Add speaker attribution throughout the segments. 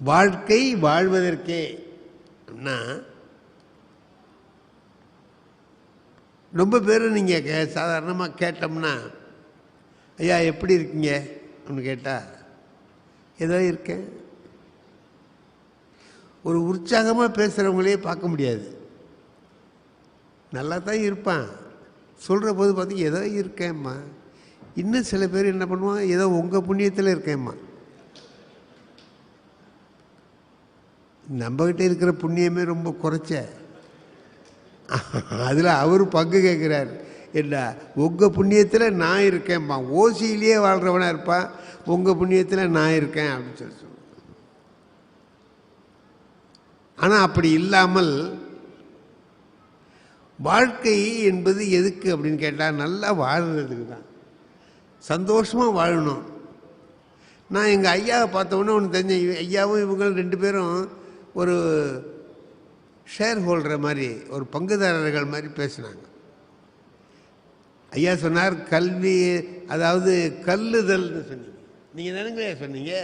Speaker 1: வாழ்க்கை வாழ்வதற்கே அப்படின்னா ரொம்ப பேர் நீங்கள் கே சாதாரணமாக கேட்டோம்னா ஐயா எப்படி இருக்கீங்க? அப்படின்னு கேட்டால் ஏதோ இருக்கேன். ஒரு உற்சாகமாக பேசுகிறவங்களே பார்க்க முடியாது. நல்லா தான் இருப்பான். சொல்கிற போது பார்த்து ஏதோ இருக்கேம்மா இன்னும் சில பேர் என்ன பண்ணுவான் ஏதோ உங்கள் புண்ணியத்தில் இருக்கேம்மா நம்மகிட்ட இருக்கிற புண்ணியமே ரொம்ப குறைச்ச. அதில் அவர் பங்கு கேட்குறாரு என்ன உங்கள் புண்ணியத்தில் நான் இருக்கேன்ப்பா. ஓசியிலேயே வாழ்கிறவனாக இருப்பான் உங்கள் புண்ணியத்தில் நான் இருக்கேன் அப்படின்னு சொல்லி ஆனால் அப்படி இல்லாமல் வாழ்க்கை என்பது எதுக்கு அப்படின்னு கேட்டால் நல்லா வாழ்கிறதுக்கு தான். சந்தோஷமாக வாழணும். நான் எங்கள் ஐயாவை பார்த்தோன்னே ஒன்று தெரிஞ்சேன் ஐயாவும் இவங்களும் ரெண்டு பேரும் ஒரு ஷேர் ஹோல்டர் மாதிரி ஒரு பங்குதாரர்கள் மாதிரி பேசினாங்க. ஐயா சொன்னார் கல்வி அதாவது கல்லுதல்னு சொன்னீங்க. நீங்கள் நினைங்களே சொன்னீங்க?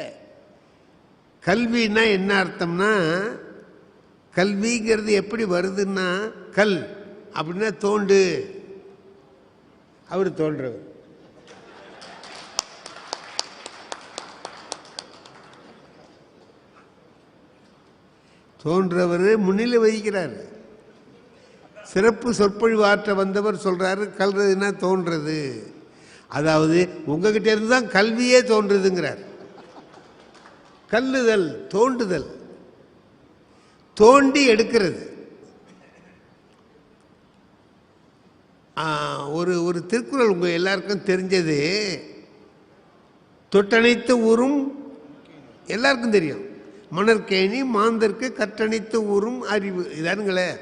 Speaker 1: கல்வின்னா என்ன அர்த்தம்னா கல்விங்கிறது எப்படி வருதுன்னா கல் அப்படின்னா தோண்டு. அவர் தோன்றவர். தோன்றவர் முன்னிலை வகிக்கிறார். சிறப்பு சொற்பொழிவு ஆற்ற வந்தவர் சொல்கிறாரு கல்றதுன்னா தோன்றது? அதாவது உங்ககிட்ட இருந்து தான் கல்வியே தோன்றுதுங்கிறார். கல்லுதல் தோண்டுதல். தோண்டி எடுக்கிறது. ஒரு ஒரு திருக்குறள் உங்கள் எல்லாருக்கும் தெரிஞ்சது. தொட்டணைத்த ஊரும் எல்லாருக்கும் தெரியும். மணற்கேணி மாந்தற்கு கற்றணித்து ஊறும் அறிவு. இதானுங்களே.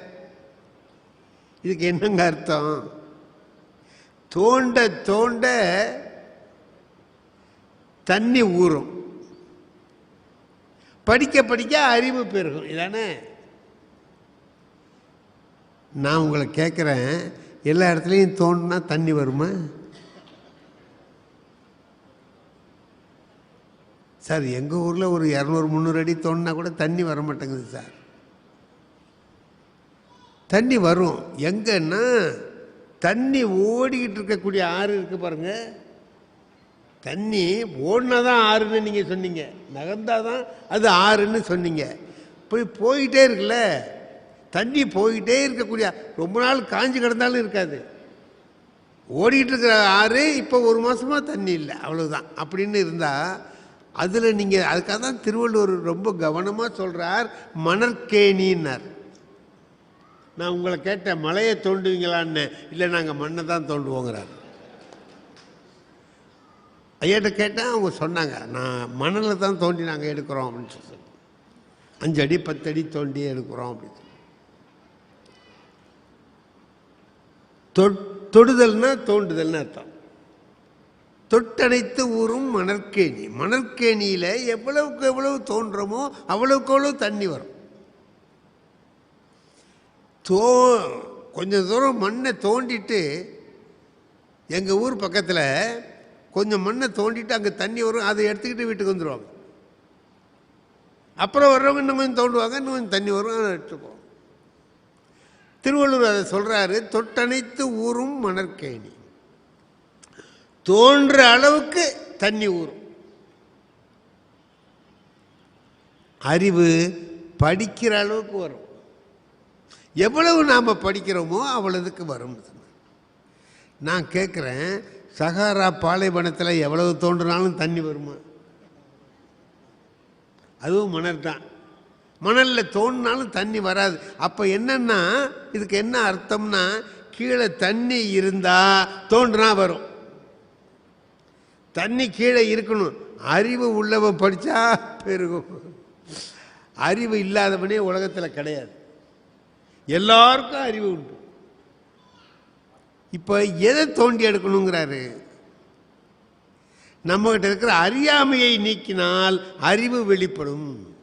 Speaker 1: இதுக்கு என்னங்க அர்த்தம்? தோண்ட தோண்ட தண்ணி ஊறும். படிக்க படிக்க அறிவு பெருகும். இதானே? நான் உங்களை கேட்குறேன். எல்லா இடத்துலையும் தோண்டினா தண்ணி வருமா? சார் எங்கள் ஊரில் ஒரு இரநூறு முந்நூறு அடி தோணுனா கூட தண்ணி வர மாட்டேங்குது சார். தண்ணி வரும். எங்கன்னா தண்ணி ஓடிக்கிட்டு இருக்கக்கூடிய ஆறு இருக்கு பாருங்க. தண்ணி ஓடினா தான் ஆறுன்னு நீங்கள் சொன்னீங்க. நகர்ந்தால் தான் அது ஆறுன்னு சொன்னீங்க. போய் போயிட்டே இருக்குல்ல. தண்ணி போயிட்டே இருக்கக்கூடிய ரொம்ப நாள் காஞ்சி கிடந்தாலும் இருக்காது. ஓடிக்கிட்டு இருக்கிற ஆறு இப்போ ஒரு மாதமாக தண்ணி இல்லை. அவ்வளோதான் அப்படின்னு இருந்தால் அதில் நீங்கள் அதுக்காக தான் திருவள்ளுவர் ரொம்ப கவனமாக சொல்கிறார் மணற்கேணின்னார் நான் உங்களை கேட்டேன் மலையை தோண்டுவீங்களான்னு. இல்லை நாங்கள் மண்ணை தான் தோண்டுவோங்கிறார். ஐயாட்ட கேட்டேன் அவங்க சொன்னாங்க நான் மணலில் தான் தோண்டி நாங்கள் எடுக்கிறோம் அப்படின்னு சொல்லி. அஞ்சு அடி பத்து அடி தோண்டி எடுக்கிறோம் அப்படின்னு சொல்லி. தொடுதல்னா தோண்டுதல்னு அர்த்தம். தொட்டணைத்து ஊரும் மணற்கேணி. மணற்கேணியில் எவ்வளவுக்கு எவ்வளவு தோன்றமோ அவ்வளவுக்கு அவ்வளவு தண்ணி வரும். தோ கொஞ்சம் தூரம் மண்ணை தோண்டிட்டு எங்கள் ஊர் பக்கத்தில் கொஞ்சம் மண்ணை தோண்டிட்டு அங்கே தண்ணி வரும் அதை எடுத்துக்கிட்டு வீட்டுக்கு வந்துடுவாங்க அப்புறம் வர்றவங்க இன்னும் கொஞ்சம் தோண்டுவாங்க இன்னும் கொஞ்சம் தண்ணி வரும் அதை எடுத்துப்போம் திருவள்ளுவர் அதை சொல்கிறாரு தொட்டணைத்து ஊரும் மணற்கேணி. தோன்ற அளவுக்கு தண்ணி ஊறும். அறிவு படிக்கிற அளவுக்கு வரும். எவ்வளவு நாம் படிக்கிறோமோ அவ்வளவுக்கு வரும். நான் கேட்குறேன் சகாரா பாலைவனத்தில் எவ்வளவு தோன்றினாலும் தண்ணி வருமா? அதுவும் மணல் தான். மணலில் தோணினாலும் தண்ணி வராது. அப்போ என்னன்னா இதுக்கு என்ன அர்த்தம்னா கீழே தண்ணி இருந்தால் தோன்றினா வரும். தண்ணி கீழே இருக்கணும். அறிவு உள்ளவ படித்தா பெருகும். அறிவு இல்லாதவனே உலகத்தில் கிடையாது. எல்லாருக்கும் அறிவு உண்டு. இப்போ எதை தோண்டி எடுக்கணுங்கிறாரு? நம்மகிட்ட இருக்கிற அறியாமையை நீக்கினால் அறிவு வெளிப்படும்.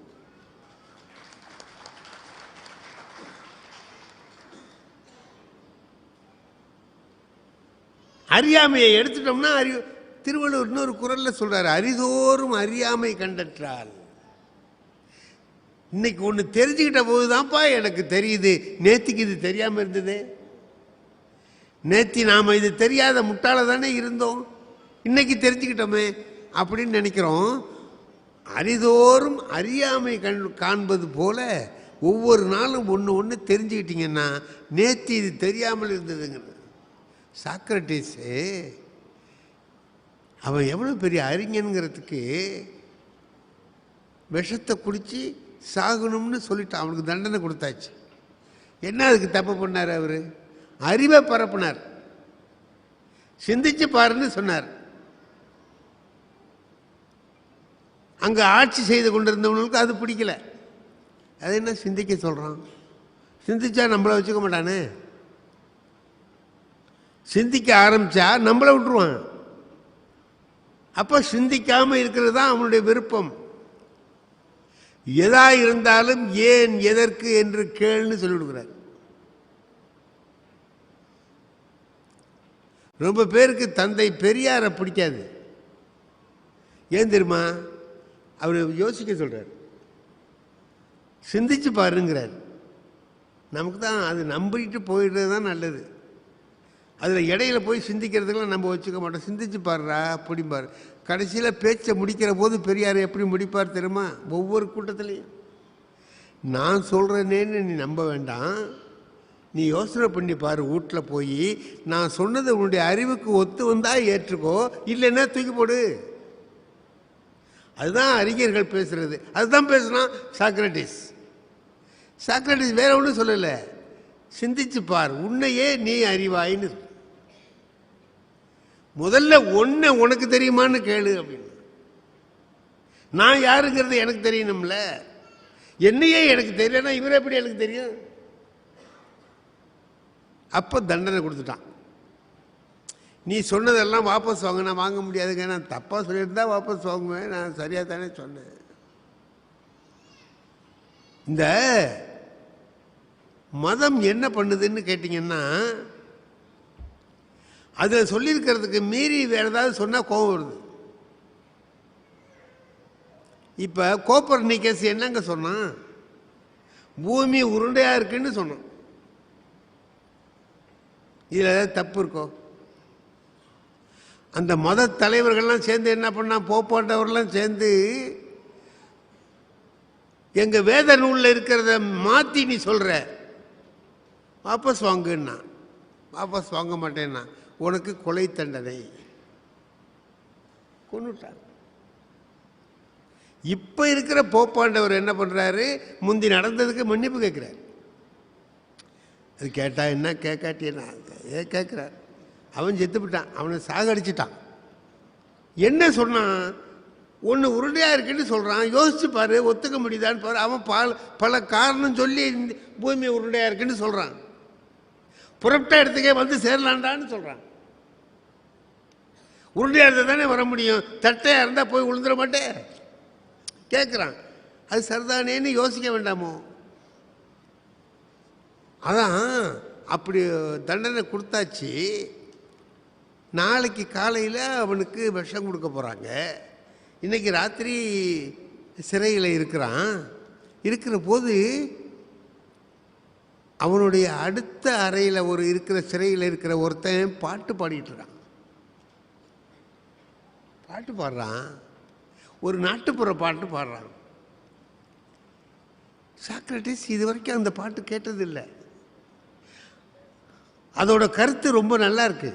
Speaker 1: அறியாமையை எடுத்துட்டோம்னா அறிவு திருவள்ளுவர் இன்னொரு குரலில் சொல்கிறார் அரிதோறும் அறியாமை கண்டற்றால். இன்னைக்கு ஒன்று தெரிஞ்சுக்கிட்ட போது தான்ப்பா எனக்கு தெரியுது. நேத்திக்கு இது தெரியாமல் இருந்தது. நேத்தி நாம் இது தெரியாத முட்டாள தானே இருந்தோம். இன்னைக்கு தெரிஞ்சுக்கிட்டோமே அப்படின்னு நினைக்கிறோம். அரிதோறும் அறியாமை கண் காண்பது போல ஒவ்வொரு நாளும் ஒன்று ஒன்று தெரிஞ்சுக்கிட்டீங்கன்னா நேத்தி இது தெரியாமல் இருந்ததுங்கிறது. சாக்ரட்டிஸு அவன் எவ்வளோ பெரிய அறிஞனுங்கிறதுக்கு விஷத்தை குடித்து சாகணும்னு சொல்லிட்டான் அவனுக்கு தண்டனை கொடுத்தாச்சு. என்ன அதுக்கு தப்பு பண்ணார் அவர்? அறிவை பரப்புனார். சிந்திச்சு பாருன்னு சொன்னார். அங்கே ஆட்சி செய்து கொண்டிருந்தவங்களுக்கு அது பிடிக்கல. அது என்ன சிந்திக்க சொல்கிறான் சிந்திச்சா நம்மளை வச்சுக்க மாட்டானே? சிந்திக்க ஆரம்பித்தா நம்மளை விட்டுருவான். அப்போ சிந்திக்காமல் இருக்கிறது தான் அவனுடைய விருப்பம். எதா இருந்தாலும் ஏன் எதற்கு என்று கேள்னு சொல்லிவிடுகிறார். ரொம்ப பேருக்கு தந்தை பெரியாரை பிடிக்காது. ஏன் தெரியுமா? அவர் யோசிக்க சொல்கிறார் சிந்திச்சு பாருங்கிறார். நமக்கு தான் அது நம்பிக்கிட்டு போயிடுறது தான் நல்லது. அதில் இடையில போய் சிந்திக்கிறதுக்கெல்லாம் நம்ம வச்சுக்க மாட்டோம். சிந்திச்சு பாருடா பிடிப்பார் கடைசியில் பேச்சை முடிக்கிற போது பெரியார் எப்படி முடிப்பார் தெரியுமா? ஒவ்வொரு கூட்டத்துலேயும். நான் சொல்கிறேனேன்னு நீ நம்ப வேண்டாம். நீ யோசனை பண்ணி பாரு வீட்டில் போய். நான் சொன்னது உன்னுடைய அறிவுக்கு ஒத்து வந்தால் ஏற்றுக்கோ இல்லைன்னா தூக்கி போடு. அதுதான் அறிஞர்கள் பேசுகிறது அதுதான் பேசுனா சாக்ரட்டிஸ் சாக்ரட்டிஸ் வேற ஒன்றும் சொல்லலை. சிந்திச்சு பார் உன்னையே நீ அறிவாயின்னு முதல்ல ஒன்று உனக்கு தெரியுமான்னு கேளு அப்படின்னு. நான் யாருங்கிறது எனக்கு தெரியணும்ல. என்னையே எனக்கு தெரியலன்னா இவர் எப்படி எனக்கு தெரியும்? அப்போ தண்டனை கொடுத்துட்டான். நீ சொன்னதெல்லாம் வாபஸ் வாங்க நான் வாங்க முடியாதுங்க. நான் தப்பாக சொல்லியிருந்தா வாபஸ் வாங்குவேன். நான் சரியாக தானே சொன்னேன். இந்த மதம் என்ன பண்ணுதுன்னு கேட்டிங்கன்னா அதில் சொல்லியிருக்கிறதுக்கு மீறி வேறு ஏதாவது சொன்னால் கோபம் வருது. இப்போ கோப்பர் நிக்கஸ் என்னங்க சொன்னான் பூமி உருண்டையாக இருக்குன்னு சொன்னான் இதில் ஏதாவது தப்பு இருக்கோ? அந்த மத தலைவர்கள்லாம் சேர்ந்து என்ன பண்ணால் போப்பாண்டவர்லாம் சேர்ந்து எங்கள் வேத நூலில் இருக்கிறத மாற்றி நீ சொல்கிற வாபஸ் வாங்குன்னா வாபஸ் வாங்க மாட்டேன்னா உனக்கு கொலை தண்டனை. கொண்டுட்டார் இப்ப இருக்கிற போப்பாண்டவர் என்ன பண்றாரு? முந்தி நடந்ததுக்கு மன்னிப்பு கேட்கிறார். அது கேட்டா என்ன கேட்காட்டி என்ன ஏ கேட்குறார். அவன் செத்துப்பிட்டான். அவனை சாகடிச்சிட்டான். என்ன சொன்னான்? ஒன்று உருண்டையாக இருக்குன்னு சொல்கிறான் யோசிச்சு பாரு ஒத்துக்க முடியுதான்னு பாரு. அவன் பல பல காரணம் சொல்லி பூமி உருண்டையாக இருக்குன்னு சொல்கிறான் புறப்பட்ட இடத்துக்கே வந்து சேரலான்டான்னு சொல்கிறான் உருண்டையாக இருந்தால் தானே வர முடியும்? தட்டையாக இருந்தால் போய் விழுந்துட மாட்டேன் கேட்குறான் அது சரிதானேன்னு யோசிக்க வேண்டாமோ? அதான் அப்படி தண்டனை கொடுத்தாச்சு. நாளைக்கு காலையில் அவனுக்கு விஷம் கொடுக்க போகிறாங்க இன்றைக்கி ராத்திரி சிறையில் இருக்கிறான். இருக்கிற போது அவனுடைய அடுத்த அறையில் ஒரு இருக்கிற சிறையில் இருக்கிற ஒருத்தன் பாட்டு பாடிட்டுருக்கான் பாட்டு பாடுறான். ஒரு நாட்டுப்புற பாட்டு பாடுறான். சாக்ரட்டிஸ் இது வரைக்கும் அந்த பாட்டு கேட்டதில்லை. அதோட கருத்து ரொம்ப நல்லா இருக்கு.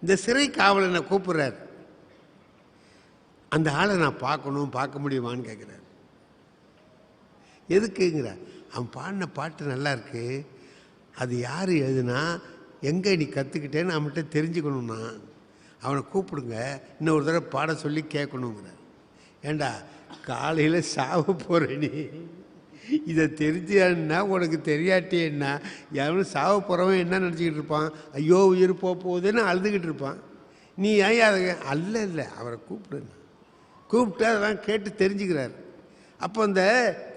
Speaker 1: இந்த சிறை காவலனை கூப்பிடுறார். அந்த ஆளை நான் பார்க்கணும் பார்க்க முடியுமான்னு கேட்குறார். எதுக்குங்கிற? அவன் பாடின பாட்டு நல்லா இருக்கு. அது யார் எழுதுனா எங்கே நீ கற்றுக்கிட்டேன்னு அவன்கிட்ட தெரிஞ்சுக்கணும்னா அவனை கூப்பிடுங்க இன்னொரு தடவை பாட சொல்லி கேட்கணுங்கிறார். ஏண்டா காலையில் சாவ போகிற நீ. இதை தெரிஞ்சான்னா உனக்கு தெரியாட்டேன்னா எவனும் சாவ போகிறவன் என்ன நினச்சிக்கிட்டு இருப்பான்? ஐயோ உயிர் போக போகுதுன்னு அழுதுகிட்டு இருப்பான். நீ ஏன் அதை அல்ல இல்லை அவரை கூப்பிடுங்க கூப்பிட்டு அதெல்லாம் கேட்டு தெரிஞ்சுக்கிறார். அப்போ அந்த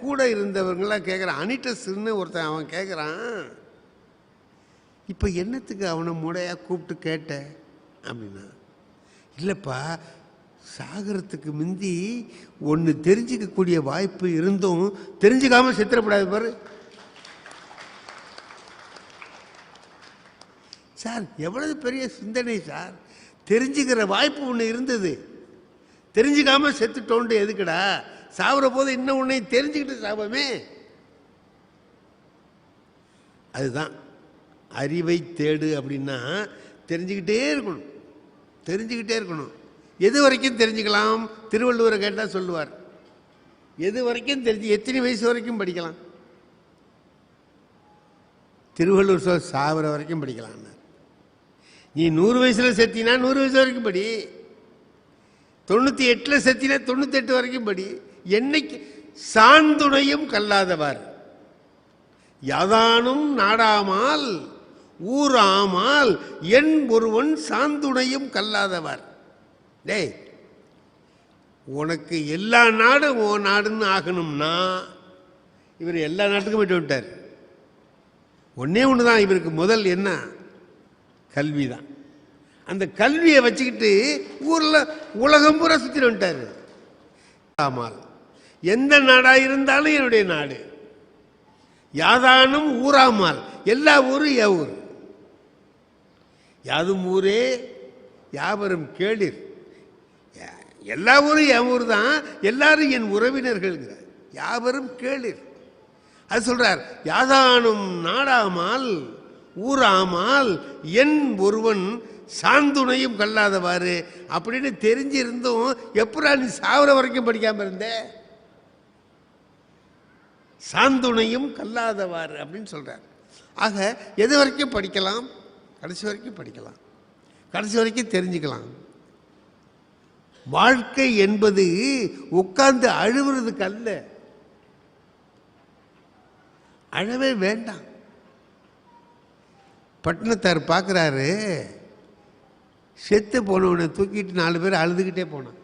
Speaker 1: கூட இருந்தவங்களாம் கேட்குறான் அனிட்டஸ்ன்னு ஒருத்தன் அவன் கேட்குறான். இப்போ என்னத்துக்கு அவனை முடையாக கூப்பிட்டு கேட்ட? அப்படின்னா இல்லைப்பா சாகரத்துக்கு முந்தி ஒன்று தெரிஞ்சுக்கக்கூடிய வாய்ப்பு இருந்தும் தெரிஞ்சுக்காமல் சித்திரப்படாது பாரு. சார் எவ்வளவு பெரிய சிந்தனை சார். தெரிஞ்சுக்கிற வாய்ப்பு ஒன்று இருந்தது. தெரிஞ்சுக்காமல் செத்துட்டோண்டு எதுக்குடா? சாவுற போது இன்னும் உன்னை தெரிஞ்சுக்கிட்டு சாபமே அதுதான் அறிவை தேடு அப்படின்னா தெரிஞ்சுக்கிட்டே இருக்கணும். தெரிஞ்சுக்கிட்டே இருக்கணும். எது வரைக்கும் தெரிஞ்சுக்கலாம்? திருவள்ளுவரை கேட்டால் சொல்லுவார். எது வரைக்கும் தெரிஞ்சு எத்தனை வயசு வரைக்கும் படிக்கலாம்? திருவள்ளுவர் சொல் சாவர வரைக்கும் படிக்கலாம் நீ நூறு வயசில் செத்தினா நூறு வயசு வரைக்கும் படி. தொண்ணூற்றி எட்டில் செத்தினா தொண்ணூத்தெட்டு வரைக்கும் படி. என்னைக்கு? சாந்துணையும் கல்லாதவார். யாதானும் நாடாமால் ஊராமால் என் ஒருவன் சாந்துணையும் கல்லாதவர். டேய் உனக்கு எல்லா நாடும் ஓ நாடுன்னு ஆகணும்னா இவர் எல்லா நாட்டுக்கும் போயிட்டு விட்டார் ஒன்றே ஒன்று தான் இவருக்கு முதல் என்ன? கல்வி தான் அந்த கல்வியை வச்சுக்கிட்டு ஊரில் உலகம் பூரா சுற்றிட்டு வந்துட்டார். ஆமால் எந்த நாடாக இருந்தாலும் என்னுடைய நாடு. யாதானும் ஊராமால் எல்லா ஊரும் என் ஊர். யாதும் ஊரே யாவரும் கேளிர். எல்லா ஊரும் என் ஊர் தான் எல்லாரும் என் உறவினர்கள்ங்கிறார். யாவரும் கேளிர். அது சொல்றார் யாதானும் நாடாமால் ஊராமால் என் ஒருவன் சாந்துணையும் கல்லாதவாறு. அப்படின்னு தெரிஞ்சிருந்தும் எப்படா நீ சாவர வரைக்கும் படிக்காம இருந்த? சாந்துணையும் கல்லாதவாறு அப்படின்னு சொல்றார். ஆக எது வரைக்கும் படிக்கலாம்? கடைசி வரைக்கும் படிக்கலாம். கடைசி வரைக்கும் தெரிஞ்சுக்கலாம். வாழ்க்கை என்பது உட்கார்ந்து அழுவுறதுக்கு அல்ல அழவே வேண்டாம். பட்டினத்தார் பார்க்குறாரு செத்து போனவனை தூக்கிட்டு நாலு பேர் அழுதுகிட்டே போனான்.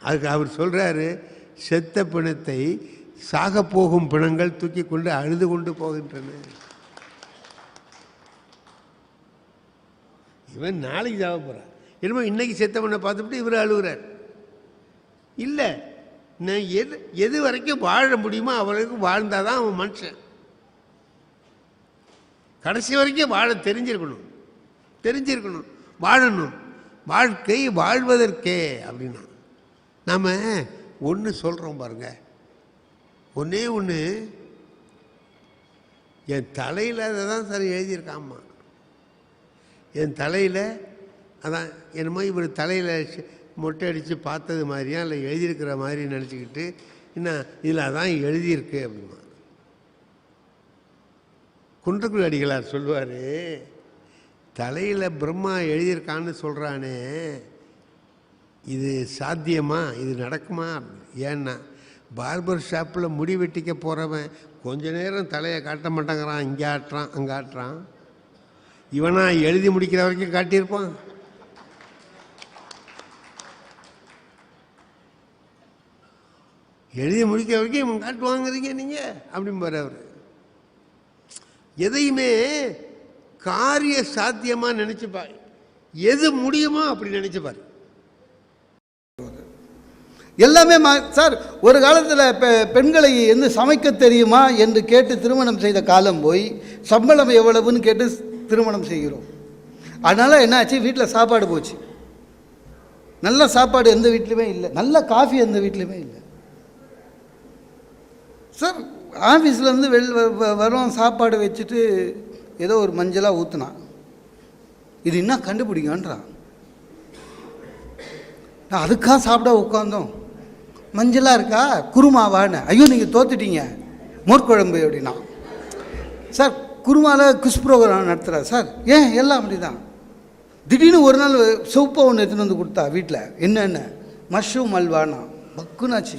Speaker 1: அதுக்கு அவர் சொல்கிறாரு செத்த பிணத்தை சாக போகும் பிணங்கள் தூக்கி கொண்டு அழுது கொண்டு போகின்றன. இவன் நாளைக்கு சாக போறான். என்னமோ இன்றைக்கி செத்தவனை பார்த்துட்டு இவர் அழுகிறார். இல்லை நான் எது எது வரைக்கும் வாழ முடியுமோ அவளுக்கு வாழ்ந்தால் தான் அவன் மனுஷன். கடைசி வரைக்கும் வாழ தெரிஞ்சிருக்கணும். தெரிஞ்சிருக்கணும். வாழணும். வாழ்க்கை வாழ்வதற்கே அப்படின்னா நாம் ஒன்று சொல்கிறோம் பாருங்க. ஒன்றே ஒன்று என் தலையில் அதை தான் சார் எழுதியிருக்காம்மா. என் தலையில் அதான் என்னமோ இவர் தலையில் மொட்டை அடித்து பார்த்தது மாதிரியா இல்லை எழுதியிருக்கிற மாதிரி நினச்சிக்கிட்டு என்ன இதில் அதான் எழுதியிருக்கு அப்படிமா. குன்றக்குள் அடிகளார் சொல்லுவார் தலையில் பிரம்மா எழுதியிருக்கான்னு சொல்கிறானே இது சாத்தியமா இது நடக்குமா? ஏன்னா பார்பர் ஷாப்பில் முடி வெட்டிக்க போகிறவன் கொஞ்ச நேரம் தலையை காட்ட மாட்டேங்கிறான் இங்கே ஆட்டுறான் அங்கே ஆட்டுறான். இவனா எழுதி முடிக்கிற வரைக்கும் காட்டியிருப்பான். எழுதி முடிக்கிற வரைக்கும் இவன் காட்டுவாங்கிறீங்க நீங்கள் அப்படிம்பார் அவர். எதையுமே காரிய சாத்தியமாக நினச்சிப்பார் எது முடியுமோ அப்படி நினச்சிப்பார்.
Speaker 2: எல்லாமே மா சார் ஒரு காலத்தில் பெ பெண்களை என்ன சமைக்க தெரியுமா என்று கேட்டு திருமணம் செய்த காலம் போய் சம்பளம் எவ்வளவுன்னு கேட்டு திருமணம் செய்கிறோம். அதனால் என்னாச்சு? வீட்டில் சாப்பாடு போச்சு. நல்ல சாப்பாடு எந்த வீட்லையுமே இல்லை. நல்ல காஃபி எந்த வீட்லையுமே இல்லை. சார் ஆஃபீஸ்லேருந்து வெள் வ- வ- வரோம். சாப்பாடு வச்சுட்டு ஏதோ ஒரு மஞ்சளாக ஊற்றுனான் இது என்ன கண்டுபிடிங்கன்றான் நான் அதுக்காக சாப்பிட உட்காந்தோம் மஞ்சளாக இருக்கா? குருமாவான்னு. ஐயோ நீங்கள் தோத்துட்டீங்க. மோர்க்குழம்பு அப்படின்னா. சார் குருமால குஸ் ப்ரோக்ராம் நடத்துகிறார் சார் ஏன்? எல்லாம் அப்படி தான் திடீர்னு ஒரு நாள் சோப்பை ஒன்று எடுத்துன்னு வந்து கொடுத்தா வீட்டில் என்னென்ன மஷ்ரூம் அல்வானா? பக்குனாச்சு.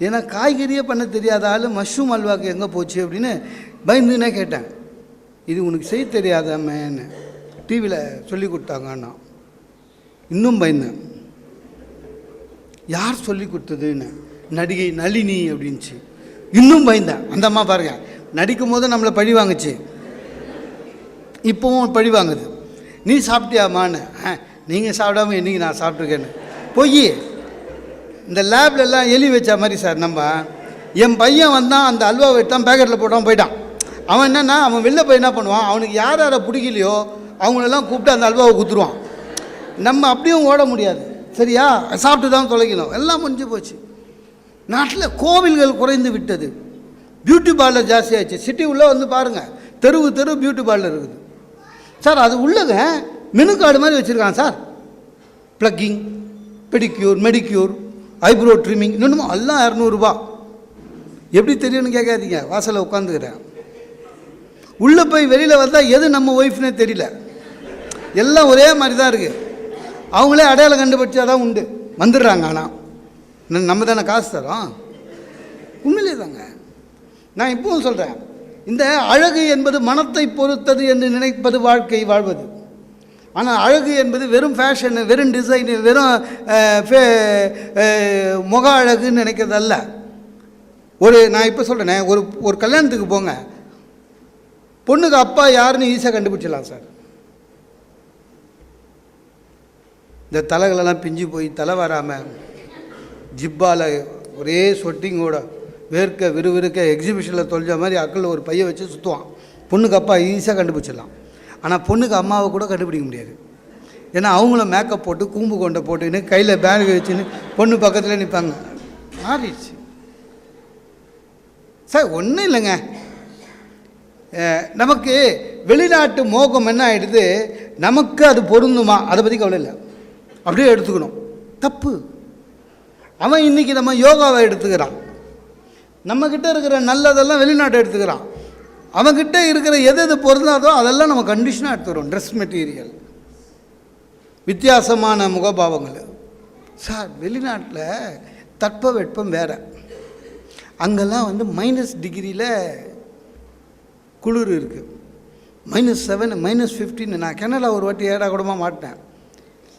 Speaker 2: ஏன்னா காய்கறியே பண்ண தெரியாத ஆள் மஷ்ரூம் அல்வாக்கு எங்கே போச்சு அப்படின்னு பயந்துன்னே கேட்டேன். இது உனக்கு செய்ய தெரியாதாமேன்னு டிவியில் சொல்லி கொடுத்தாங்கண்ணா. இன்னும் பயந்தேன். யார் சொல்லி கொடுத்ததுன்னு? நடிகை நளினி அப்படின்ச்சு இன்னும் பயந்தேன். அந்த அம்மா பாருங்க. நடிக்கும் போது நம்மளை பழி வாங்குச்சு. இப்போவும் பழி வாங்குது. நீ சாப்பிட்டியாமான்னு. "ஆ, நீங்கள் சாப்பிடாம இன்றைக்கி நான் சாப்பிட்ருக்கேன்னு பொய் இந்த லேப்லெல்லாம் எலி வச்ச மாதிரி சார் நம்ம. என் பையன் வந்தான் அந்த அல்வா தான் பேக்கெட்டில் போட்டான் போயிட்டான். அவன் என்னென்னா அவன் வெளில போய் என்ன பண்ணுவான்? அவனுக்கு யார் யாரை பிடிக்கலையோ அவங்களெல்லாம் கூப்பிட்டு அந்த அல்வாவை குத்துருவான். நம்ம அப்படியும் ஓட முடியாது. சரியா? சாப்பிட்டு தான் தொலைக்கணும். எல்லாம் முடிஞ்சு போச்சு. நாட்டில் கோவில்கள் குறைந்து விட்டது. பியூட்டி பார்லர் ஜாஸ்தியாச்சு சிட்டி உள்ளே வந்து பாருங்கள் தெருவு தெரு பியூட்டி பார்லர் இருக்குது. சார் அது உள்ளங்க மெனு கார்டு மாதிரி வச்சுருக்கான் sir. Plucking pedicure manicure eyebrow trimming இன்னும் எல்லாம் இரநூறுபா எப்படி தெரியும்னு கேட்காதீங்க. வாசலில் உட்காந்துக்கிறேன். உள்ளே போய் வெளியில் வந்தால் எது நம்ம ஒய்ஃப்னே தெரியல. எல்லாம் ஒரே மாதிரி தான் இருக்குது அவங்களே அடையாளம் கண்டுபிடிச்சா தான் உண்டு. வந்துடுறாங்க ஆனால் நம்ம தானே காசு தரோம். உண்மையிலே தாங்க நான் இப்பவும் சொல்கிறேன் இந்த அழகு என்பது மனத்தை பொறுத்தது என்று நினைப்பது வாழ்க்கை வாழ்வது. ஆனால் அழகு என்பது வெறும் ஃபேஷனு வெறும் டிசைனு வெறும் ஃபே- முக அழகுன்னு நினைக்கிறது அல்ல ஒரு நான் இப்போ சொல்கிறேனே ஒரு ஒரு கல்யாணத்துக்கு போங்க. பொண்ணுக்கு அப்பா யாருன்னு ஈஸியாக கண்டுபிடிச்சிடலாம் சார். இந்த தலைகளெல்லாம் பிஞ்சு போய் தலை வராமல் ஜிப்பால் ஒரே சொட்டிங்கோட வேர்க்க விறுவிறுக்க எக்ஸிபிஷனில் தொலைஞ்ச மாதிரி அக்களில் ஒரு பையை வச்சு சுற்றுவான் பொண்ணுக்கு அப்பா ஈஸியாக கண்டுபிடிச்சிடலாம். ஆனால் பொண்ணுக்கு அம்மாவை கூட கண்டுபிடிக்க முடியாது. ஏன்னா அவங்களும் மேக்கப் போட்டு கூம்பு கொண்டை போட்டுக்கின்னு கையில் பேக் வச்சுன்னு பொண்ணு பக்கத்தில் நிற்பாங்க மாறிடுச்சு. சார் ஒன்றும் இல்லைங்க. நமக்கு வெளிநாட்டு மோகம் என்ன ஆகிடுது நமக்கு அது பொருந்துமா? அதை பற்றி கவலை இல்லை. அப்படியே எடுத்துக்கணும். தப்பு. அவன் இன்னைக்கு நம்ம யோகாவை எடுத்துக்கிறான். நம்மக்கிட்ட இருக்கிற நல்லதெல்லாம் வெளிநாட்டை எடுத்துக்கிறான். அவங்கக்கிட்ட இருக்கிற எது எது பொருந்தாதோ அதெல்லாம் நம்ம கண்டிஷனாக எடுத்துக்கிறோம். ட்ரெஸ் மெட்டீரியல் வித்தியாசமான முகபாவங்கள். சார் வெளிநாட்டில் தட்பவெட்பம் வேறு. அங்கெல்லாம் வந்து மைனஸ் டிகிரியில் குளிர் இருக்குது மைனஸ் செவன் மைனஸ் ஃபிஃப்டின்னு நான் கனடா ஒரு வாட்டி ஏடா கூடமாக மாட்டேன்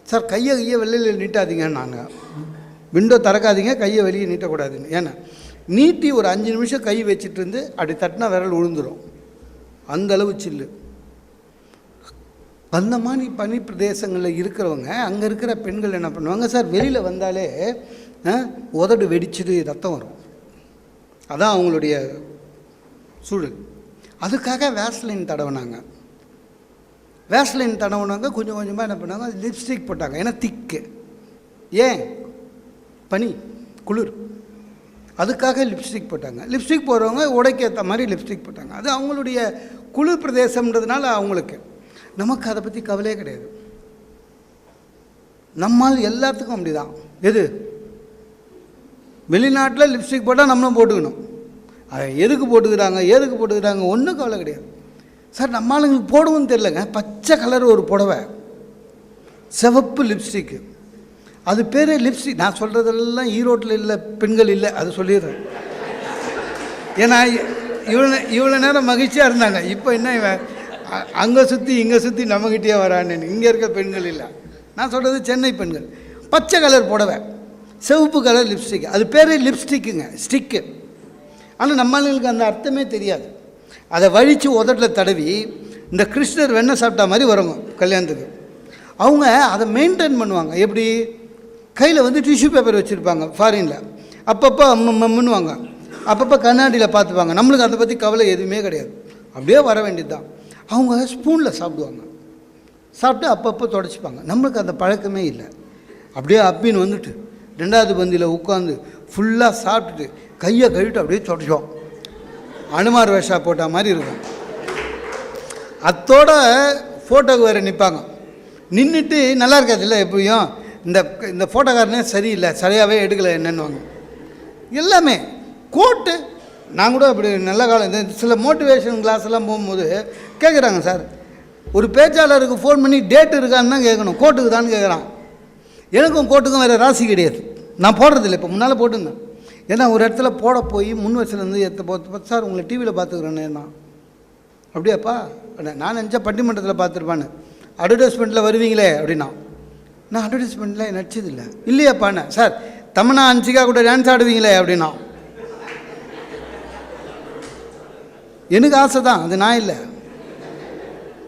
Speaker 2: சார் கையை கையை வெளியில் நீட்டாதீங்க நாங்கள் விண்டோ திறக்காதீங்க கையை வெளியே நீட்டக்கூடாதுன்னு. ஏன்னா நீட்டி ஒரு அஞ்சு நிமிஷம் கை வச்சுட்டு இருந்து அப்படி தட்டினா விரல் விழுந்துரும் அந்த அளவு சில்லு அந்த மாதிரி பனி பிரதேசங்களில் இருக்கிறவங்க அங்கே இருக்கிற பெண்கள் என்ன பண்ணுவாங்க சார் வெளியில் வந்தாலே உதடு வெடிச்சிட்டு ரத்தம் வரும். அதான் அவங்களுடைய சூழல். அதுக்காக வேஸ்லைன் தடவினாங்க. வேஸ்லைன் தடவுனாங்க கொஞ்சம் கொஞ்சமாக என்ன பண்ணாங்க லிப்ஸ்டிக் போட்டாங்க. ஏன்னா திக்கு ஏன்? பனி குளிர். அதுக்காக லிப்ஸ்டிக் போட்டாங்க. லிப்ஸ்டிக் போடுறவங்க உடைக்கு ஏற்ற மாதிரி லிப்ஸ்டிக் போட்டாங்க. அது அவங்களுடைய குளிர் பிரதேசம்ன்றதுனால அவங்களுக்கு. நமக்கு அதை பற்றி கவலையே கிடையாது. நம்மால் எல்லாத்துக்கும் அப்படிதான். எது? வெளிநாட்டில் லிப்ஸ்டிக் போட்டால் நம்மளும் போட்டுக்கணும். அதை எதுக்கு போட்டுக்கிறாங்க எதுக்கு போட்டுக்கிறாங்க ஒன்றும் கவலை கிடையாது. சார் நம்ம ஆளுங்களுக்கு போடவும் தெரிலங்க பச்சை கலர் ஒரு புடவை. சிவப்பு லிப்ஸ்டிக்கு அது பேர் லிப்ஸ்டிக் நான் சொல்கிறதெல்லாம் ஈரோட்டில் இல்லை பெண்கள் இல்லை அது சொல்லிடுறேன். ஏன்னா இவ்வளோ இவ்வளோ நேரம் மகிழ்ச்சியாக இருந்தாங்க. இப்போ என்ன இவன் அங்கே சுற்றி இங்கே சுற்றி நம்மகிட்டே வரான்னு. இங்கே இருக்க பெண்கள் இல்லை. நான் சொல்கிறது சென்னை பெண்கள். பச்சை கலர் புடவை. சிவப்பு கலர் லிப்ஸ்டிக் அது பேர் லிப்ஸ்டிக்குங்க ஸ்டிக்கு ஆனால் நம்மளுக்கு அந்த அர்த்தமே தெரியாது. அதை வழித்து உதட்டில் தடவி இந்த கிருஷ்ணர் வெண்ணெய் சாப்பிட்டா மாதிரி வருங்க கல்யாணத்துக்கு. அவங்க அதை மெயின்டைன் பண்ணுவாங்க. எப்படி? கையில் வந்து டிஷ்யூ பேப்பர் வச்சுருப்பாங்க ஃபாரினில் அப்பப்போ அம்மம்முன்னுவாங்க அப்பப்போ கண்ணாடியில் பார்த்துப்பாங்க. நம்மளுக்கு அதை பற்றி கவலை எதுவுமே கிடையாது. அப்படியே வர வேண்டியது தான் அவங்க ஸ்பூனில் சாப்பிடுவாங்க. சாப்பிட்டு அப்பப்போ தொடச்சிப்பாங்க. நம்மளுக்கு அந்த பழக்கமே இல்லை. அப்படியே அப்பின்னு வந்துட்டு ரெண்டாவது பந்தியில் உட்காந்து ஃபுல்லாக சாப்பிட்டுட்டு கையை கழுவிட்டு அப்படியே தொடச்சோம் அனுமார் வேஷா போட்ட மாதிரி இருக்கும். அத்தோட ஃபோட்டோக்கு வேறு நிற்பாங்க நின்றுட்டு நல்லா இருக்காதுல்ல எப்படியும் இந்த இந்த ஃபோட்டோக்காரனே சரியில்லை சரியாகவே எடுக்கலை என்னென்னுவாங்க. எல்லாமே கோட்டு நான் கூட அப்படி நல்ல காலம் இந்த சில மோட்டிவேஷன் கிளாஸ்லாம் போகும்போது கேட்குறாங்க சார். ஒரு பேச்சாளருக்கு ஃபோன் பண்ணி டேட் இருக்கான்னு தான் கேட்கணும் கோட்டுக்கு தான் கேட்குறான் எனக்கும் கோட்டுக்கும் வேறு ராசி கிடையாது. நான் போடுறதில்ல இப்போ முன்னால் போட்டுங்க. ஏன்னா ஒரு இடத்துல போட போய் முன் வச்சுலேருந்து எத்த பார்த்து சார் உங்களை டிவியில் பார்த்துக்குறேன்னு நான் அப்படியாப்பா? நான் நினச்சா பட்டிமன்றத்தில் பார்த்துருப்பான்னு அட்வர்டைஸ்மெண்ட்டில் வருவீங்களே அப்படின்னா. நான் அட்வர்டைஸ்மெண்ட்டில் நடிச்சதில்லை. இல்லையாப்பாண்ணே சார் தமனா அன்சிகா கூட டான்ஸ் ஆடுவீங்களே அப்படின்னா. எனக்கு ஆசை தான் அது நான் இல்லை.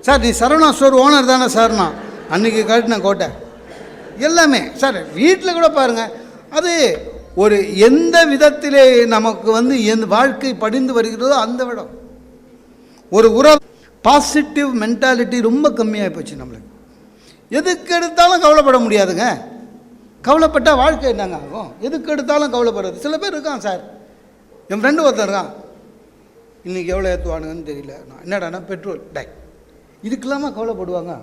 Speaker 2: சார் நீ சரவணா ஸ்டோர் ஓனர் தானே சார்னா அன்றைக்கி கட்டின கோட்டை. எல்லாமே. சார் வீட்டில் கூட பாருங்கள் அது ஒரு எந்த விதத்திலே நமக்கு வந்து எந்த வாழ்க்கை படிந்து வருகிறதோ அந்த விடம். ஒரு உறவு பாசிட்டிவ் மென்டாலிட்டி ரொம்ப கம்மியாக போச்சு நம்மளுக்கு. எதுக்கு எடுத்தாலும் கவலைப்பட முடியாதுங்க. கவலைப்பட்டால் வாழ்க்கை என்னங்க ஆகும்? எதுக்கு எடுத்தாலும் கவலைப்படுறது? சில பேர் இருக்கான் சார். என் ஃப்ரெண்டு ஒருத்தன் இருக்கான். இன்றைக்கி எவ்வளோ ஏற்றுவானுங்கன்னு தெரியல. நான் என்னடானா பெட்ரோல். டை இதுக்கெல்லாமா கவலைப்படுவாங்க.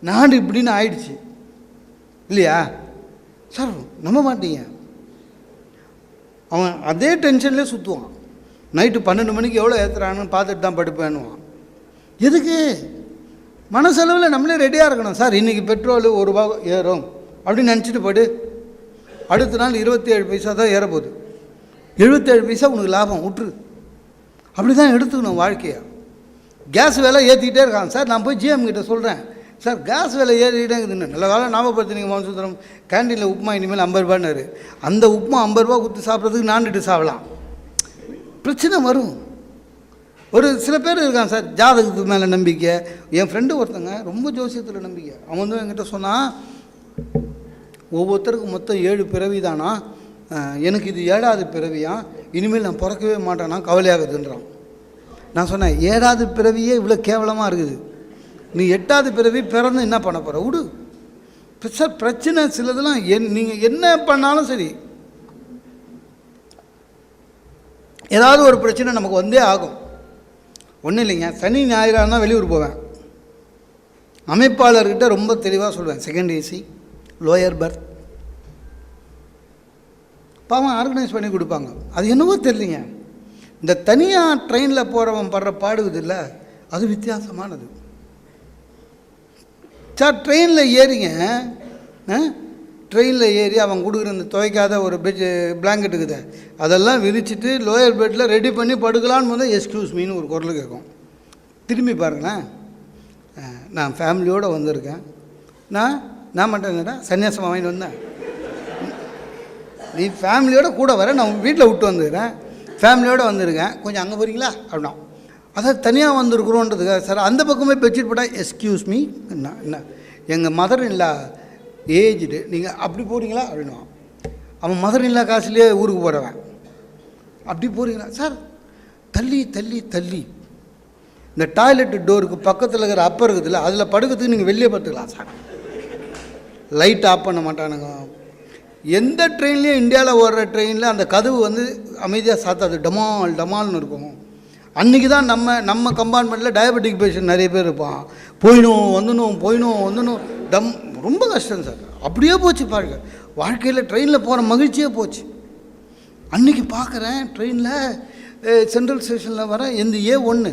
Speaker 2: நாடு இப்படின்னு ஆயிடுச்சு. இல்லையா? சார் நம்ப மாட்டீங்க. அவன் அதே டென்ஷன்லேயே சுற்றுவான் நைட்டு பன்னெண்டு மணிக்கு எவ்வளோ ஏற்றுறான்னு பார்த்துட்டு தான் படுப்பேன்னுவான். எதுக்கு? மனசளவில் நம்மளே ரெடியாக இருக்கணும். சார் இன்றைக்கி பெட்ரோல் ஒரு ரூபா ஏறும். அப்படின்னு நினச்சிட்டு படு அடுத்த நாள் இருபத்தி ஏழு பைசா தான் ஏறப்போகுது. எழுபத்தேழு பைசா உனக்கு லாபம் விட்டுரு அப்படி தான் எடுத்துக்கணும் வாழ்க்கையை. கேஸ் விலை ஏற்றிக்கிட்டே இருக்கான். சார் நான் போய் ஜிஎம் கிட்ட சொல்கிறேன் சார் கேஸ் விலை ஏறிக்கிட்டே நல்ல காலம் ஞாபகப்படுத்தினீங்க மோகன் கேண்டீனில் உப்புமா இனிமேல் ஐம்பது ரூபான்னு அந்த உப்புமா ஐம்பது ரூபா கொடுத்து சாப்பிட்றதுக்கு நான்கிட்டு சாப்பிடலாம். பிரச்சனை வரும். ஒரு சில பேர் இருக்கான் சார் ஜாதகத்துக்கு மேலே நம்பிக்கை. என் ஃப்ரெண்டு ஒருத்தங்க ரொம்ப ஜோசியத்தில் நம்பிக்கை. அவன் வந்து என்கிட்ட சொன்னான் ஒவ்வொருத்தருக்கும் மொத்தம் ஏழு பிறவி தானா எனக்கு இது ஏழாவது பிறவியா? இனிமேல் நான் பிறக்கவே மாட்டேனா கவலையாகுதுன்றான். நான் சொன்னேன் ஏழாவது பிறவியே இவ்வளோ கேவலமாக இருக்குது. நீ எட்டாவது பிறவி பிறந்து என்ன பண்ண போகிற விடு. சார் பிரச்சனை சிலதெல்லாம் என் நீங்கள் என்ன பண்ணாலும் சரி. ஏதாவது ஒரு பிரச்சனை நமக்கு வந்தே ஆகும். ஒன்றும் இல்லைங்க. சனி ஞாயிறானா வெளியூர் போவேன். அமைப்பாளர்கிட்ட ரொம்ப தெளிவாக சொல்லுவேன் செகண்ட் ஏசி லோயர் பர்த் பாவம் ஆர்கனைஸ் பண்ணி கொடுப்பாங்க. அது என்னவோ தெரியலிங்க. இந்த தனியாக ட்ரெயினில் போகிறவன் படுற பாடுவது இல்லை. அது வித்தியாசமானது. சார் ட்ரெயினில் ஏறிங்க. ட்ரெயினில் ஏறி அவன் கொடுக்குற அந்த துவைக்காத ஒரு பெட் பிளாங்கெட் இருக்குது. அதெல்லாம் விரிச்சிட்டு லோயர் பெட்டில் ரெடி பண்ணி படுக்கலான்னு போது எக்ஸ்கியூஸ் மீன்னு ஒரு குரல் கேட்கும். திரும்பி பாருங்களேன். நான் ஃபேமிலியோடு வந்திருக்கேன். நான் நான் மட்டும் சன்னியாசம் வாங்கிட்டு வந்தேன். நீ ஃபேமிலியோட கூட வர நான் வீட்டில் விட்டு வந்துக்கிறேன் ஃபேமிலியோடு வந்திருக்கேன். கொஞ்சம் அங்கே போகிறீங்களா அப்படின்னா. அதான் தனியாக வந்திருக்குறோன்றதுக்காக சார் அந்த பக்கமே பெட்ஷீட் போட்டால் எஸ்கியூஸ் மீ என்ன? என்ன எங்கள் மதர் இல்லை ஏஜ்டு நீங்கள் அப்படி போகிறீங்களா அப்படின்னுவான். அவன் மதுரை இல்லா காசுலேயே ஊருக்கு போகிறவன் அப்படி போகிறீங்களா சார் தள்ளி தள்ளி தள்ளி. இந்த டாய்லெட் டோருக்கு பக்கத்தில் இருக்கிற அப்பர் இருக்குதுல்ல அதில் படுக்கிறதுக்கு நீங்கள் வெளியே பார்த்துக்கலாம் சார். லைட் ஆஃப் பண்ண மாட்டானுங்க. எந்த ட்ரெயின்லேயும் இந்தியாவில் ஓடுற ட்ரெயினில் அந்த கதவு வந்து அமைதியாக சாத்தாது. டமால் டமால்னு இருக்கும். அன்றைக்கி தான் நம்ம நம்ம கம்பார்ட்மெண்ட்டில் டயபெட்டிக் பேஷண்ட் நிறைய பேர் இருப்பான். போயினும் வந்துணும் போயினும் வந்துணும் டம் ரொம்ப கஷ்டம் சார். அப்படியே போச்சு பாருங்க. வாழ்க்கையில் ட்ரெயினில் போகிற மகிழ்ச்சியே போச்சு. அன்றைக்கி பார்க்குறேன் ட்ரெயினில் சென்ட்ரல் ஸ்டேஷனில் வர எந்த ஏ ஒன்று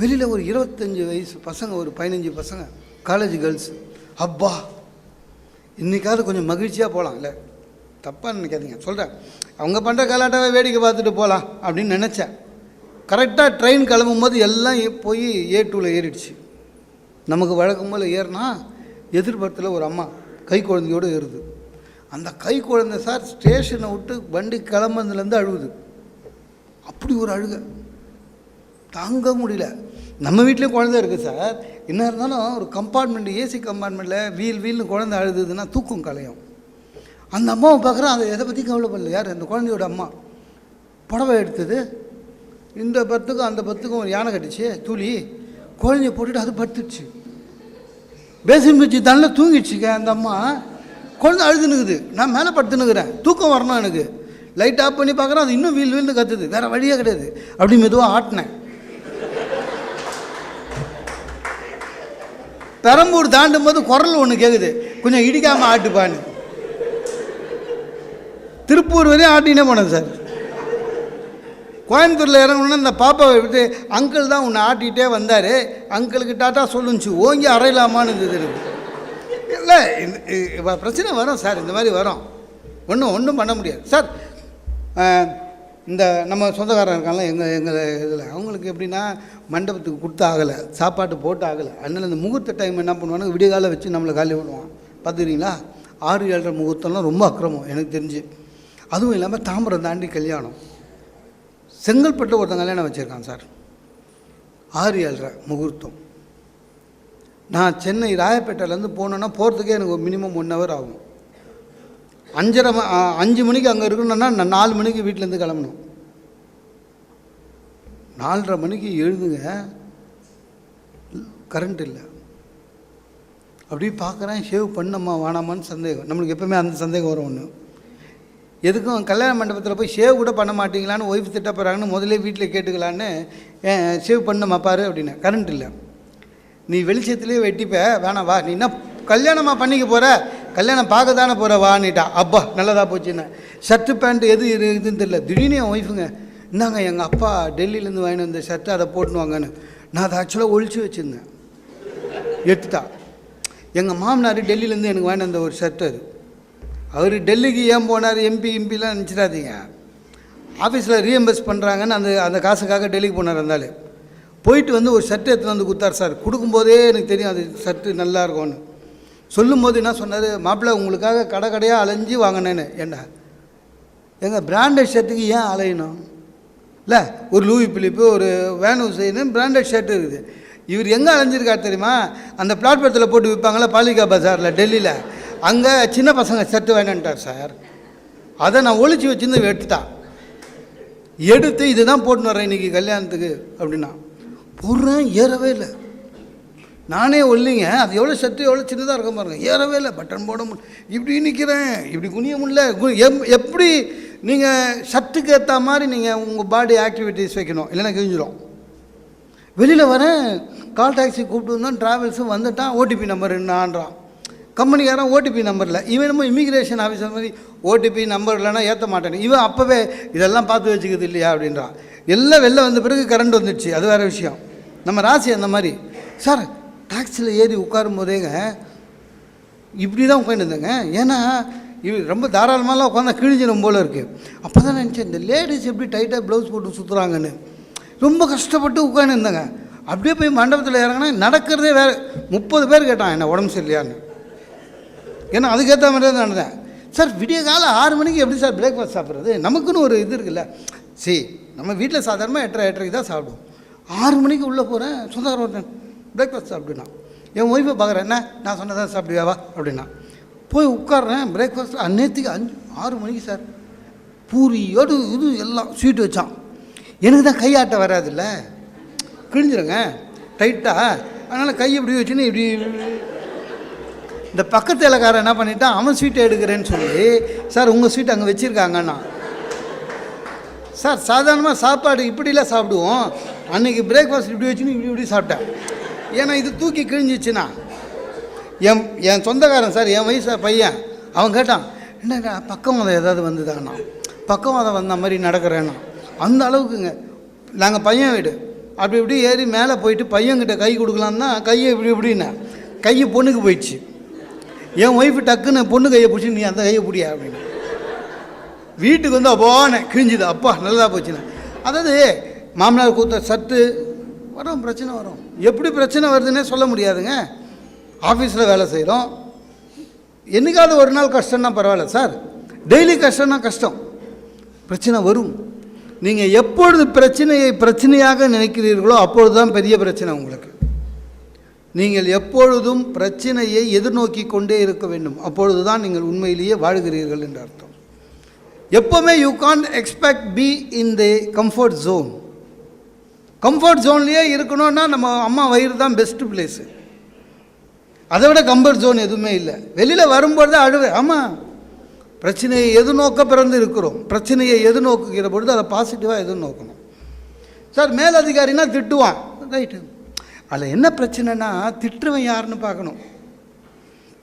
Speaker 2: வெளியில் ஒரு இருபத்தஞ்சி வயசு பசங்க ஒரு பதினஞ்சு பசங்க காலேஜ் கேர்ள்ஸ் அப்பா இன்றைக்காவது கொஞ்சம் மகிழ்ச்சியாக போகலாம் இல்லை தப்பாக நினைக்காதீங்க. சொல்கிறேன் அவங்க பண்ணுற கலாட்டாவை வேடிக்கை பார்த்துட்டு போகலாம் அப்படின்னு நினச்சேன். கரெக்டாக ட்ரெயின் கிளம்பும் போது எல்லாம் போய் ஏ டூவில் ஏறிடுச்சு. நமக்கு வழக்கம் போல் ஏறினா எதிர்புறத்தில் ஒரு அம்மா கை குழந்தையோடு ஏறுது. அந்த கை குழந்தை சார் ஸ்டேஷனை விட்டு வண்டி கிளம்புனதுலேருந்து அழுகுது அப்படி ஒரு அழுக. தாங்க முடியல. நம்ம வீட்லேயும் குழந்தை இருக்குது சார். என்ன இருந்தாலும் ஒரு கம்பார்ட்மெண்ட் ஏசி கம்பார்ட்மெண்ட்டில் வீல் வீல்னு குழந்தை அழுதுதுன்னா தூக்கம் கலையும் அந்த அம்மாவை பார்க்குறேன். அதை எதை பற்றி கவலைப்படல யார்? அந்த குழந்தையோட அம்மா. புடவை எடுத்தது. இந்த பத்துக்கும் அந்த பத்துக்கும் ஒரு யானை கட்டுச்சு துளி. குழந்தைய போட்டுட்டு அது படுத்துடுச்சு. பேசின் வச்சு தண்ணில் தூங்கிடுச்சுங்க அந்த அம்மா. குழந்தை அழுதுனுக்குது நான் மேலே படுத்துனுக்குறேன் தூக்கம் வரணும் எனக்கு. லைட் ஆஃப் பண்ணி பார்க்குறேன் அது இன்னும் வீல் வீல்னு கத்துது. வேறு வழியே கிடையாது. அப்படி மெதுவாக ஆட்டினேன். பெரம்பூர் தாண்டும் போது குரல் ஒன்று கேட்குது கொஞ்சம் இடிக்காமல் ஆட்டுப்பான்னு. திருப்பூர் வரையும் ஆட்டினே போனேன் சார். கோயம்புத்தூரில் இறங்கணுன்னா இந்த பாப்பாவை விட்டு அங்கிள் தான் உன்னை ஆட்டிகிட்டே வந்தார். அங்கிளுக்கு டாட்டா சொல்லுச்சு ஓங்கி அறையலாமான்னு இருந்தது எனக்கு. இல்லை இந்த பிரச்சனை வரும் சார் இந்த மாதிரி வரும். ஒன்றும் ஒன்றும் பண்ண முடியாது. சார் இந்த நம்ம சொந்தக்காரன் இருக்காங்களா எங்கள் எங்கள் இதில் அவங்களுக்கு எப்படின்னா மண்டபத்துக்கு கொடுத்து ஆகலை சாப்பாட்டு போட்டு ஆகலை அதனால் இந்த முகூர்த்த டைம் என்ன பண்ணுவாங்க விடியகால வச்சு நம்மளை காலி விடுவான் பார்த்துக்கிறீங்களா ஆறு ஏழரை முகூர்த்தம்லாம் ரொம்ப அக்கிரமம் எனக்கு தெரிஞ்சு. அதுவும் இல்லாமல் தாம்பரம் தாண்டி கல்யாணம். செங்கல்பட்டு ஒருத்தன் கல்யாணம் வச்சுருக்கான் சார். ஆறு ஏழரை முகூர்த்தம். நான் சென்னை ராயப்பேட்டையிலேருந்து போனேன்னா போகிறதுக்கே எனக்கு மினிமம் ஒன் ஹவர் ஆகும். அஞ்சரை அஞ்சு மணிக்கு அங்கே இருக்கணும்னா நான் நாலு மணிக்கு வீட்டிலேருந்து கிளம்பணும். நாலரை மணிக்கு எழுதுங்க. கரண்ட் இல்லை. அப்படியே பார்க்குறேன் ஷேவ் பண்ணம்மா வேணாமான்னு சந்தேகம். நம்மளுக்கு எப்பவுமே அந்த சந்தேகம் வரும் ஒன்று எதுக்கும் கல்யாண மண்டபத்தில் போய் சேவ் கூட பண்ண மாட்டீங்களான்னு ஒய்ஃப் திட்ட போகிறாங்கன்னு முதல்ல வீட்டில் கேட்டுக்கலான்னு ஏன் ஷேவ் பண்ணம்மா பாரு அப்படின்னு கரண்ட் இல்லை. நீ வெளிச்சத்துலேயே வெட்டிப்ப வேணாம் வா. நீ என்ன கல்யாணமாக பண்ணிக்க போகிற கல்யாணம் பார்க்க தானே போகிற வான்னுட்டா. அப்பா நல்லதா போச்சுன்னு. ஷர்ட்டு பேண்ட் எது இரு- இதுன்னு தெரியல. திடீர்னு என் ஒய்ஃபுங்க இந்தாங்க எங்கள் அப்பா டெல்லியிலேருந்து வாங்கிட்டு வந்த ஷர்ட்டு அதை போட்டுன்னு வாங்கன்னு நான் அதை ஆக்சுவலாக ஒழிச்சு வச்சுருந்தேன். எடுத்துட்டா. எங்கள் மாமனார் டெல்லியிலேருந்து எனக்கு வாங்கிட்டு வந்த ஒரு ஷர்ட் அது. அவர் டெல்லிக்கு ஏன் போனார்? எம்பி எம்பிலாம் நினச்சிடாதீங்க. ஆஃபீஸில் ரீஎம்பர்ஸ் பண்ணுறாங்கன்னு அந்த அந்த காசுக்காக டெல்லிக்கு போனார் இருந்தாலும் போயிட்டு வந்து ஒரு ஷர்ட் எடுத்து வந்து கொடுத்தார் சார். கொடுக்கும்போதே எனக்கு தெரியும் அது ஷர்ட்டு நல்லா இருக்கும்னு. சொல்லும்போது என்ன சொன்னார்? மாப்பிள்ளை உங்களுக்காக கடை கடையாக அலைஞ்சு வாங்கினேன்னு. என்ன எங்கள் பிராண்டட் ஷர்ட்டுக்கு ஏன் அலையணும்? இல்லை ஒரு லூவி பிலிப்பு ஒரு வேன் செய்யணும் பிராண்டட் ஷர்ட் இருக்குது. இவர் எங்கே அலைஞ்சிருக்கார் தெரியுமா? அந்த பிளாட்ஃபாரத்தில் போட்டு விற்பாங்களா பாலிகா பஜாரில் டெல்லியில் அங்கே சின்ன பசங்க ஷர்ட்டு வேணுன்ட்டார் சார் அதை நான் ஒழிச்சு வச்சுருந்து எடுத்துட்டான் எடுத்து இதுதான் போட்டுன்னு வரேன் இன்றைக்கி கல்யாணத்துக்கு அப்படின்னா. புறேன் ஏறவே இல்லை. நானே ஒல்லிங்க. அது எவ்வளோ சத்து எவ்வளோ சின்னதாக இருக்க பாருங்க. ஏறவே இல்லை. பட்டன் போட முடியல இப்படி நிற்கிறேன் இப்படி குனிய முடியல. எப் எப்படி நீங்கள் சத்துக்கு ஏற்ற மாதிரி நீங்கள் உங்கள் பாடி ஆக்டிவிட்டீஸ் வைக்கணும். இல்லைன்னா கிழிஞ்சிடும் வெளியில் வரேன். கால் டாக்ஸி கூப்பிட்டு வந்தோம். ட்ராவல்ஸும் வந்துட்டான். ஓடிபி நம்பர் என்னான்றான் கம்பெனிக்காரன் ஓடிபி நம்பரில் இவன் நம்ம இமிக்ரேஷன் ஆஃபீஸர் மாதிரி ஓடிபி நம்பர் இல்லைன்னா ஏற்ற மாட்டேன் இவன் அப்போவே இதெல்லாம் பார்த்து வச்சுக்கிறது இல்லையா அப்படின்றான். எல்லாம் வெளில வந்த பிறகு கரண்ட் வந்துடுச்சு. அது வேறு விஷயம். நம்ம ராசி அந்த மாதிரி. சார் டாக்ஸியில் ஏறி உட்காரும் போதேங்க இப்படி தான் உட்காந்துருந்தேங்க ஏன்னா இது ரொம்ப தாராளமாலாம் உட்காந்தா கிழிஞ்சிடும் போல இருக்குது அப்போ தான் நினச்சேன் இந்த லேடிஸ் எப்படி டைட்டாக ப்ளவுஸ் போட்டு சுற்றுறாங்கன்னு ரொம்ப கஷ்டப்பட்டு உட்காந்துருந்தேங்க அப்படியே போய் மண்டபத்தில் இறங்கினா நடக்கிறதே வேறு. முப்பது பேர் கேட்டான் என்ன உடம்பு சரியில்லையான்னு? ஏன்னா அதுக்கேற்ற மாதிரி தான் நடந்தேன். சார் விடிய காலம் ஆறு மணிக்கு எப்படி சார் பிரேக்ஃபாஸ்ட் சாப்பிட்றது? நமக்குன்னு ஒரு இது இருக்குல்ல. சரி நம்ம வீட்டில் சாதாரணமாக எட்டரை எட்டரைக்கு தான் சாப்பிடுவோம். ஆறு மணிக்கு உள்ளே போகிறேன் சொந்தக்கார ஒருத்தன் பிரேக்ஃபாஸ்ட் சாப்பிடுனா. என் ஒய்ஃபை பார்க்குறேன் என்ன? நான் சொன்னதான் சாப்பிடுவியாவா அப்படின்னா. போய் உட்காடுறேன் பிரேக்ஃபாஸ்ட் அந்நேரத்துக்கு அஞ்சு ஆறு மணிக்கு சார். பூரியோடு இது எல்லாம் ஸ்வீட் வச்சான். எனக்கு தான் கையாட்ட வராதுல்ல. கிழிஞ்சிருங்க. டைட்டாக அதனால் கை இப்படி வச்சுன்னு இப்படி இந்த பக்கத்து இலக்காரன் என்ன பண்ணிட்டான் அவன் ஸ்வீட்டை எடுக்கிறேன்னு சொல்லி சார் உங்கள் ஸ்வீட் அங்கே வச்சுருக்காங்கண்ணா. சார் சாதாரணமாக சாப்பாடு இப்படிலாம் சாப்பிடுவோம். அன்றைக்கி பிரேக்ஃபாஸ்ட் இப்படி வச்சுன்னு இப்படி இப்படி சாப்பிட்டேன். ஏன்னா இது தூக்கி கிழிஞ்சிச்சுன்னா என் என் சொந்தக்காரன் சார் என் வயசு பையன் அவன் கேட்டான் என்னடா பக்கவாதம் ஏதாவது வந்ததாண்ணா? பக்கவாதம் வந்த மாதிரி நடக்கிறேன்னா அந்த அளவுக்குங்க. நாங்கள் பையன் வீடு. அப்படி இப்படி ஏறி மேலே போயிட்டு பையன்கிட்ட கை கொடுக்கலான்னா கையை இப்படி இப்படின்னு கை பொண்ணுக்கு போயிடுச்சு. என் ஒய்ஃபு டக்குன்னு பொண்ணு கையை பிடிச்சி நீ அந்த கையை பிடியா? அப்படின்னு. வீட்டுக்கு வந்து அப்போனே கிழிஞ்சுது. அப்பா நல்லதாக போச்சுன்னு. அதாவது மாமனார் கூத்த சத்து வரும் பிரச்சனை வரும். எப்படி பிரச்சனை வருதுன்னே சொல்ல முடியாதுங்க. ஆஃபீஸில் வேலை செய்கிறோம் என்றைக்காவது ஒரு நாள் கஷ்டம்னா பரவாயில்ல சார். டெய்லி கஷ்டம்னா கஷ்டம். பிரச்சனை வரும். நீங்கள் எப்பொழுது பிரச்சனையை பிரச்சனையாக நினைக்கிறீர்களோ அப்பொழுது தான் பெரிய பிரச்சனை உங்களுக்கு. நீங்கள் எப்பொழுதும் பிரச்சனையை எதிர்நோக்கி கொண்டே இருக்க வேண்டும். அப்பொழுது தான் நீங்கள் உண்மையிலேயே வாழ்கிறீர்கள் என்று அர்த்தம். எப்போவுமே you can expect be in the comfort zone comfort ஜோன்லேயே இருக்கணும்னா நம்ம அம்மா வயிறு தான் பெஸ்ட்டு பிளேஸு அதை விட கம்ஃபர்ட் ஜோன் எதுவுமே இல்லை. வெளியில் வரும்பொழுது தான் அழுவே ஆமாம் பிரச்சனையை எதிர்நோக்க பிறந்து இருக்கிறோம். பிரச்சனையை எதிர்நோக்குகிற பொழுது அதை பாசிட்டிவாக எதிர்நோக்கணும். சார் மேலதிகாரினா திட்டுவான். ரைட்டு அதில் என்ன பிரச்சனைனா திட்டுறவன் யாருன்னு பார்க்கணும்.